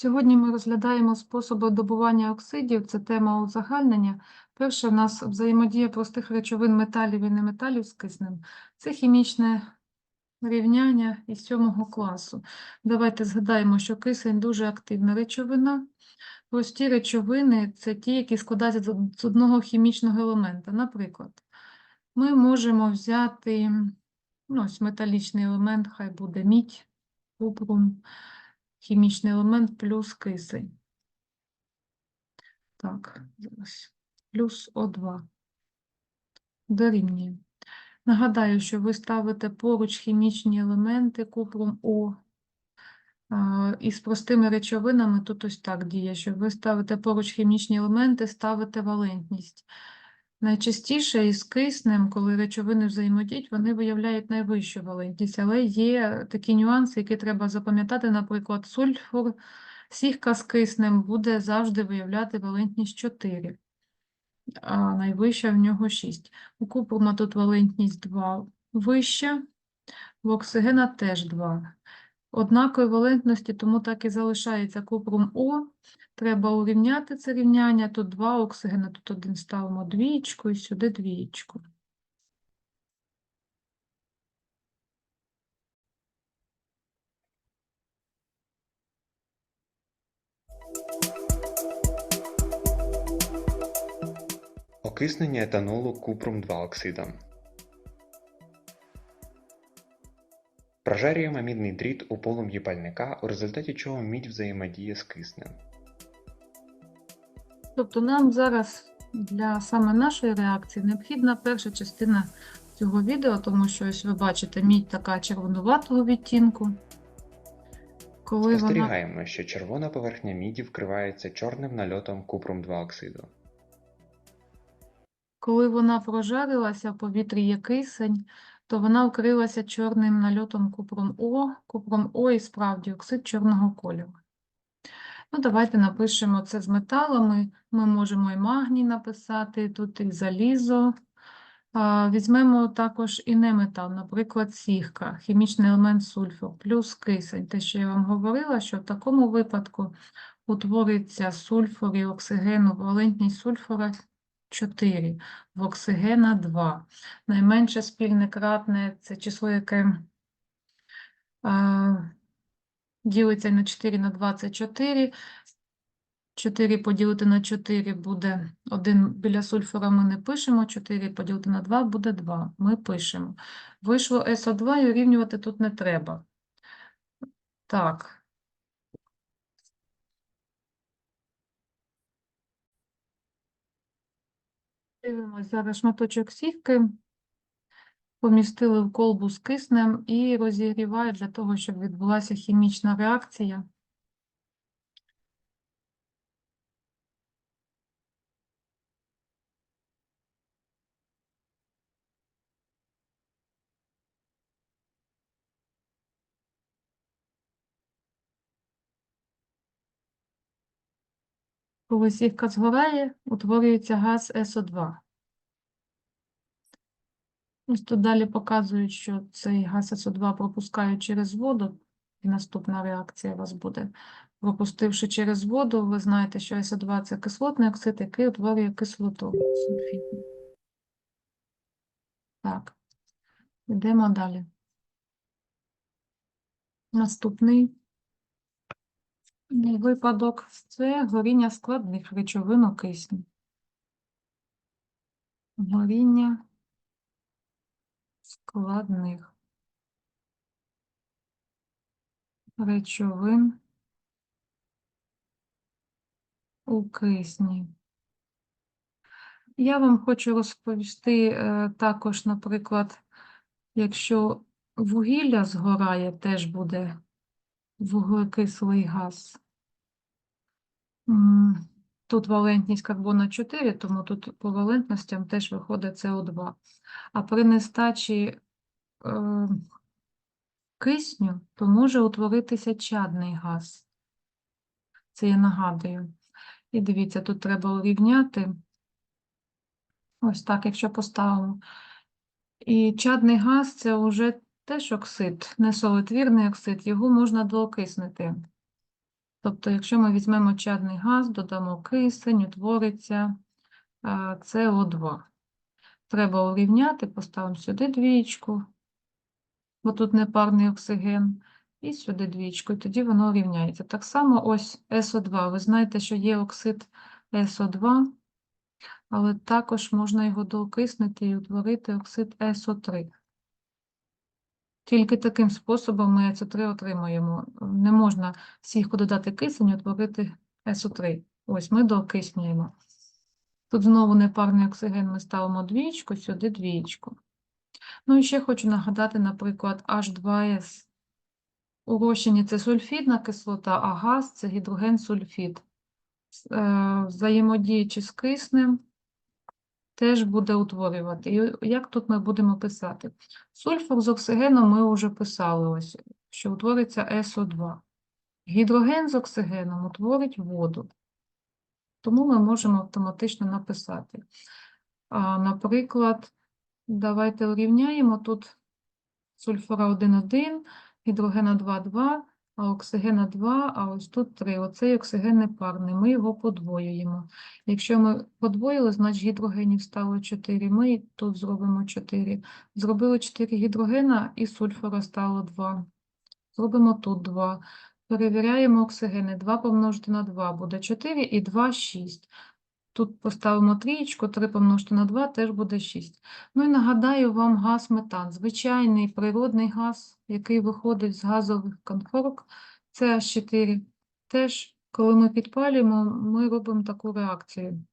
Сьогодні ми розглядаємо способи добування оксидів. Це тема узагальнення. Перше, в нас взаємодія простих речовин металів і неметалів з киснем. Це хімічне рівняння із сьомого класу. Давайте згадаємо, що кисень дуже активна речовина. Прості речовини це ті, які складаються з одного хімічного елемента. Наприклад, ми можемо взяти ну, ось металічний елемент, хай буде мідь, купрум, хімічний елемент плюс кисень. Так, зараз. Плюс О2. Дорівнює. Нагадаю, що ви ставите поруч хімічні елементи купрум О. І з простими речовинами тут ось так діє, що ви ставите поруч хімічні елементи, ставите валентність. Найчастіше із киснем, коли речовини взаємодіють, вони виявляють найвищу валентність, але є такі нюанси, які треба запам'ятати. Наприклад, сульфур сіхка з киснем буде завжди виявляти валентність 4, а найвища в нього 6. У купрума тут валентність 2 вища, в оксигена теж 2. Однакові валентності, тому так і залишається купрум О. Треба урівняти це рівняння. Тут два оксигена, тут один ставимо двієчку і сюди двієчку. Окиснення етанолу купрум-2 оксидом. Прожарюємо мідний дріт у полум'ї пальника, у результаті чого мідь взаємодіє з киснем. Тобто нам зараз для саме нашої реакції необхідна перша частина цього відео, тому що ось ви бачите мідь така червонуватого відтінку. Коли вона що червона поверхня міді вкривається чорним нальотом купрум-2 оксиду. Коли вона прожарилася, в повітрі є кисень, то вона вкрилася чорним нальотом купром О. Купром О і справді оксид чорного кольору. Ну, давайте напишемо це з металами. Ми можемо і магній написати, тут і залізо. Візьмемо також і неметал, наприклад, сіхка, хімічний елемент сульфур, плюс кисень. Те, що я вам говорила, що в такому випадку утвориться сульфур і оксигену, валентність сульфура 4, в оксигена 2. Найменше спільне кратне – це число, яке а, ділиться на 4 на 24. 4 поділити на 4 буде 1 біля сульфура ми не пишемо, 4 поділити на 2 буде 2. Ми пишемо. Вийшло СО2 і урівнювати тут не треба. Так. Дивимось зараз шматочок сівки. Помістили в колбу з киснем і розігрівають для того, щоб відбулася хімічна реакція. Коли сівка згорає, утворюється газ СО2. Ось тут далі показують, що цей газ СО2 пропускають через воду, і наступна реакція у вас буде. Пропустивши через воду, ви знаєте, що СО2 – це кислотний оксид, який утворює кислоту сульфідну. Так, йдемо далі. Наступний випадок – це горіння складних речовин у кисні. Горіння складних речовин у кисні. Я вам хочу розповісти е, також, наприклад, якщо вугілля згорає, теж буде вуглекислий газ. Тут валентність карбона 4, тому тут по валентностям теж виходить СО2. А при нестачі е, кисню, то може утворитися чадний газ. Це я нагадую. І дивіться, тут треба урівняти. Ось так, якщо поставимо. І чадний газ це вже теж оксид, не солитвірний оксид, його можна доокиснити. Тобто, якщо ми візьмемо чадний газ, додамо кисень, утвориться е, СО2. Треба урівняти, поставимо сюди двічку, бо тут непарний оксиген, і сюди двічку, і тоді воно урівняється. Так само ось СО2. Ви знаєте, що є оксид СО2, але також можна його доокиснити і утворити оксид СО3. Тільки таким способом ми СО3 отримуємо. Не можна сіху додати кисень утворити СО3. Ось ми доокиснюємо. Тут знову непарний оксиген ми ставимо двічку, сюди двічку. Ну і ще хочу нагадати, наприклад, H2S. У розчині це сульфідна кислота, а газ це гідроген-сульфід. Е, Взаємодіючи з киснем, теж буде утворювати. І як тут ми будемо писати? Сульфур з оксигеном ми вже писали, ось, що утвориться СО2. Гідроген з оксигеном утворить воду. Тому ми можемо автоматично написати. А, наприклад, давайте урівняємо тут сульфура 1,1, гідрогена 2,2, а оксигена 2, а ось тут 3. Оцей оксиген непарний, ми його подвоюємо. Якщо ми подвоїли, значить гідрогенів стало 4, ми тут зробимо 4. Зробили 4 гідрогена і сульфура стало 2. Зробимо тут 2. Перевіряємо оксигени. 2 помножити на 2 буде 4 і 2 – 6. Тут поставимо трієчку, 3 помножити на 2 теж буде 6. Ну і нагадаю вам газ метан. Звичайний природний газ, який виходить з газових конфорок, це H4. Теж, коли ми підпалюємо, ми робимо таку реакцію.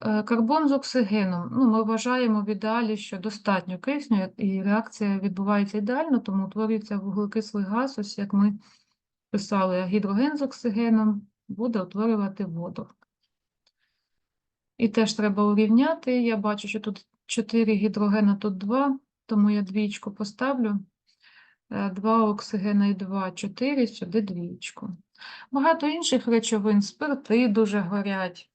Е, Карбон з оксигеном. Ну, ми вважаємо в ідеалі, що достатньо кисню, і реакція відбувається ідеально, тому утворюється вуглекислий газ, ось як ми писали, гідроген з оксигеном буде утворювати воду. І теж треба урівняти. Я бачу, що тут 4 гідрогена, тут 2, тому я двічку поставлю. 2 оксигена і 2, 4, сюди двічку. Багато інших речовин, спирти дуже горять.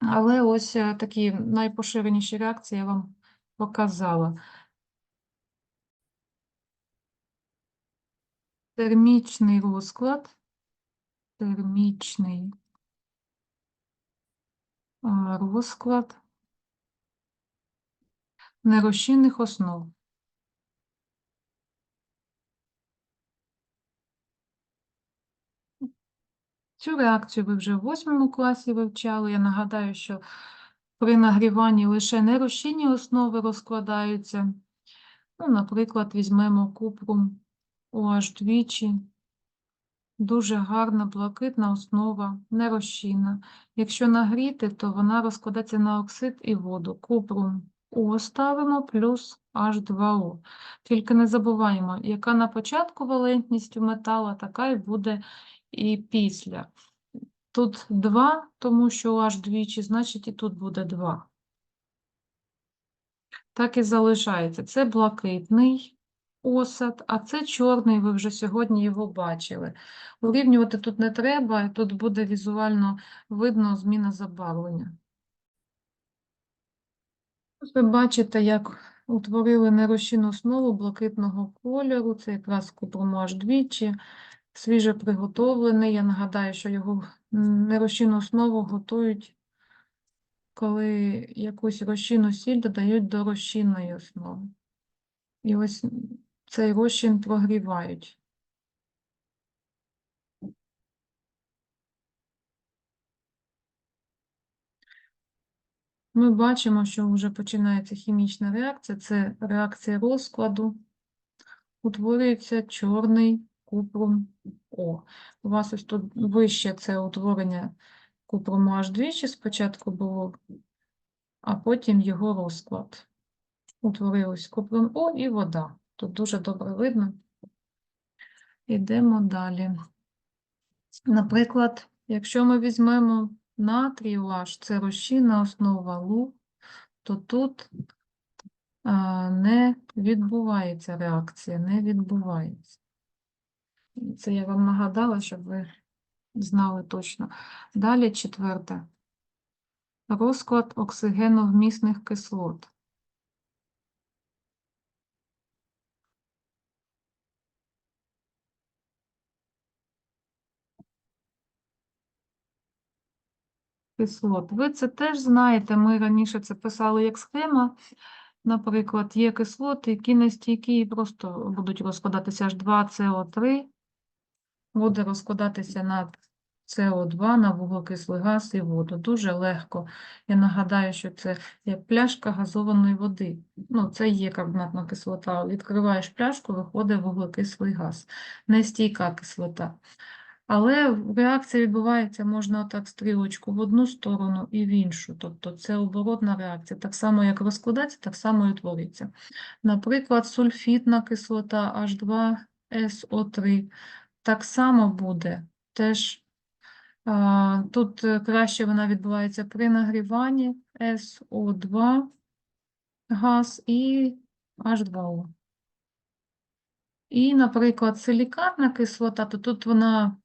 Але ось е, такі найпоширеніші реакції я вам показала. Термічний розклад. Термічний розклад нерозчинних основ. Цю реакцію ви вже в восьмому класі вивчали. Я нагадаю, що при нагріванні лише нерозчинні основи розкладаються. Ну, наприклад, візьмемо купрум OH двічі. Дуже гарна блакитна основа, нерозчинна. Якщо нагріти, то вона розкладеться на оксид і воду. Купрум О ставимо плюс H2O. Тільки не забуваємо, яка на початку валентність у метала, така і буде і після. Тут 2, тому що аж двічі, значить і тут буде 2. Так і залишається. Це блакитний осад, а це чорний, ви вже сьогодні його бачили. Урівнювати тут не треба, тут буде візуально видно зміна забарвлення. Ви бачите, як утворили нерозчинну основу блакитного кольору, це якраз купрум аж двічі свіже приготовлений. Я нагадаю, що його м, нерозчинну основу готують, коли якусь розчинну сіль додають до розчинної основи. І ось цей розчин прогрівають. Ми бачимо, що вже починається хімічна реакція. Це реакція розкладу. Утворюється чорний купрум О. У вас ось тут вище це утворення купруму аж двічі спочатку було, а потім його розклад. Утворилось купрум О і вода. Тут дуже добре видно. Йдемо далі. Наприклад, якщо ми візьмемо натрій OH, це розчинна основа лу, то тут а, не відбувається реакція, не відбувається. Це я вам нагадала, щоб ви знали точно. Далі четверте. Розклад оксигеновмісних кислот. Кислот. Ви це теж знаєте, ми раніше це писали як схема. Наприклад, є кислоти, які нестійкі і просто будуть розкладатися H2CO3, буде розкладатися на СО2, на вуглекислий газ і воду. Дуже легко. Я нагадаю, що це як пляшка газованої води. Ну, це є карбонатна кислота. Відкриваєш пляшку, виходить вуглекислий газ. Нестійка кислота. Але реакція відбувається, можна так стрілочку в одну сторону і в іншу. Тобто це оборотна реакція. Так само, як розкладається, так само і утворюється. Наприклад, сульфітна кислота H2SO3 так само буде. Теж тут е, краще вона відбувається при нагріванні SO2 газ і H2O. І, наприклад, силікатна кислота, то тут вона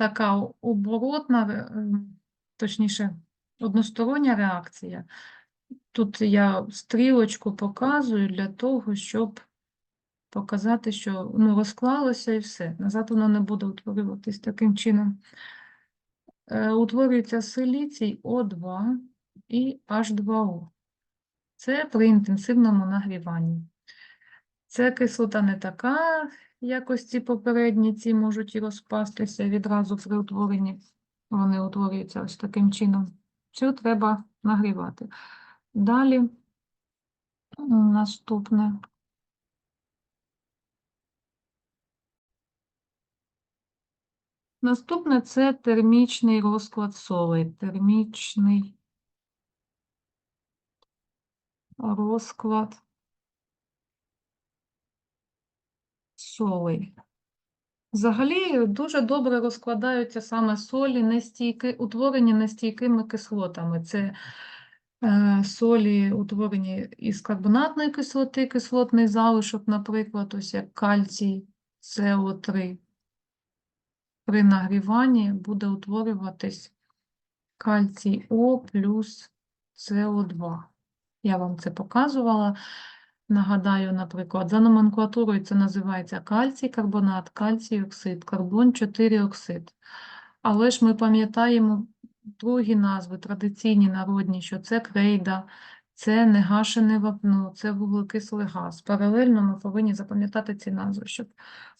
така оборотна, ем, точніше, одностороння реакція. Тут я стрілочку показую для того, щоб показати, що ну, розклалося і все. Назад воно не буде утворюватись таким чином. Е, Утворюється силіцій О2 і H2O. Це при інтенсивному нагріванні. Це кислота не така, як ось ці попередні, ці можуть і розпастися відразу при утворенні. Вони утворюються ось таким чином. Цю треба нагрівати. Далі наступне. Наступне це термічний розклад солей. Термічний розклад солей. Взагалі дуже добре розкладаються саме солі, нестійки, утворені нестійкими кислотами. Це е, солі, утворені із карбонатної кислоти, кислотний залишок, наприклад, ось як кальцій СО3. При нагріванні буде утворюватись кальцій О плюс СО2. Я вам це показувала. Нагадаю, наприклад, за номенклатурою це називається кальцій карбонат, кальцій оксид, карбон 4 оксид. Але ж ми пам'ятаємо другі назви, традиційні народні, що це крейда, це негашене вапно, це вуглекислий газ. Паралельно ми повинні запам'ятати ці назви, щоб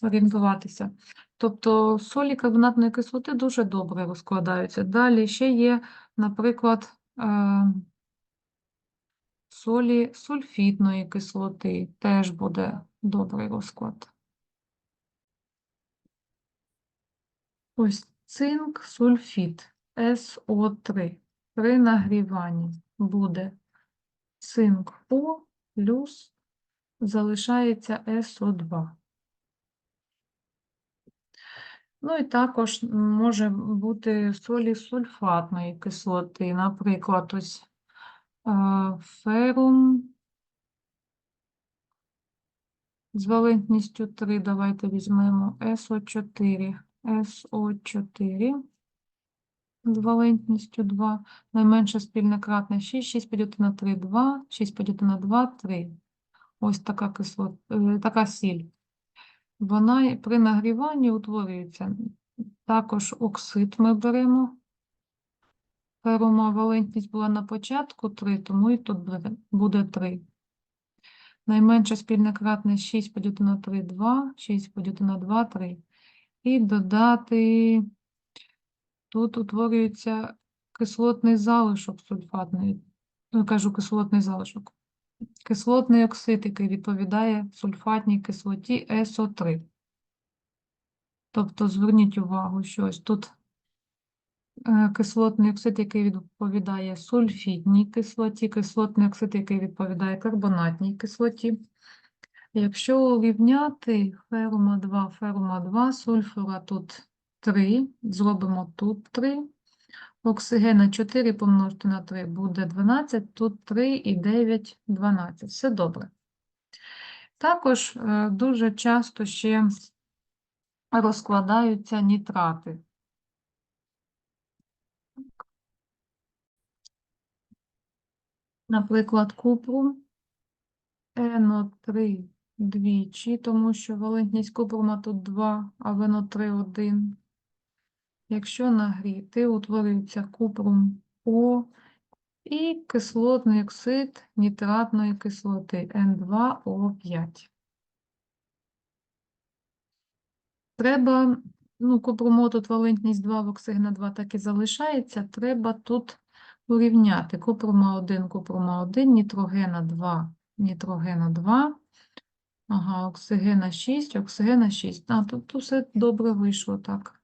орієнтуватися. Тобто солі карбонатної кислоти дуже добре розкладаються. Далі ще є, наприклад, е, солі сульфітної кислоти, теж буде добрий розклад. Ось цинк, сульфід, СО3. При нагріванні буде цинк О плюс залишається СО2. Ну і також може бути солі сульфатної кислоти, наприклад, ось ферум з валентністю 3, давайте візьмемо СО4, СО4 з валентністю 2, найменше спільне кратне 6, 6 поділити на 3, 2, 6 поділити на 2, 3. Ось така кислота, така сіль. Вона при нагріванні утворюється. Також оксид ми беремо. Ферума валентність була на початку 3, тому і тут буде, буде 3. Найменша спільна кратність 6 поділити на 3, 2, 6 поділити на 2, 3. І додати, тут утворюється кислотний залишок сульфатний. Ну, кажу кислотний залишок. Кислотний оксид, який відповідає сульфатній кислоті СО3. Тобто зверніть увагу, що ось тут кислотний оксид, який відповідає сульфідній кислоті, кислотний оксид, який відповідає карбонатній кислоті. Якщо урівняти ферума 2, ферума 2, сульфура тут 3, зробимо тут 3, оксигена 4 помножити на 3 буде 12, тут 3 і 9, 12. Все добре. Також е, дуже часто ще розкладаються нітрати. Наприклад, купрум НО3 двічі, тому що валентність купрума тут 2, а ВНО3 1. якщо нагріти, утворюється купрум О і кислотний оксид нітратної кислоти N2O5. Треба, ну, купрум О тут валентність 2, в оксигена 2 так і залишається. Треба тут урівняти купрума 1, купрума 1, нітрогена 2, нітрогена 2. Ага, оксигена 6, оксигена 6. А, тут все добре вийшло так.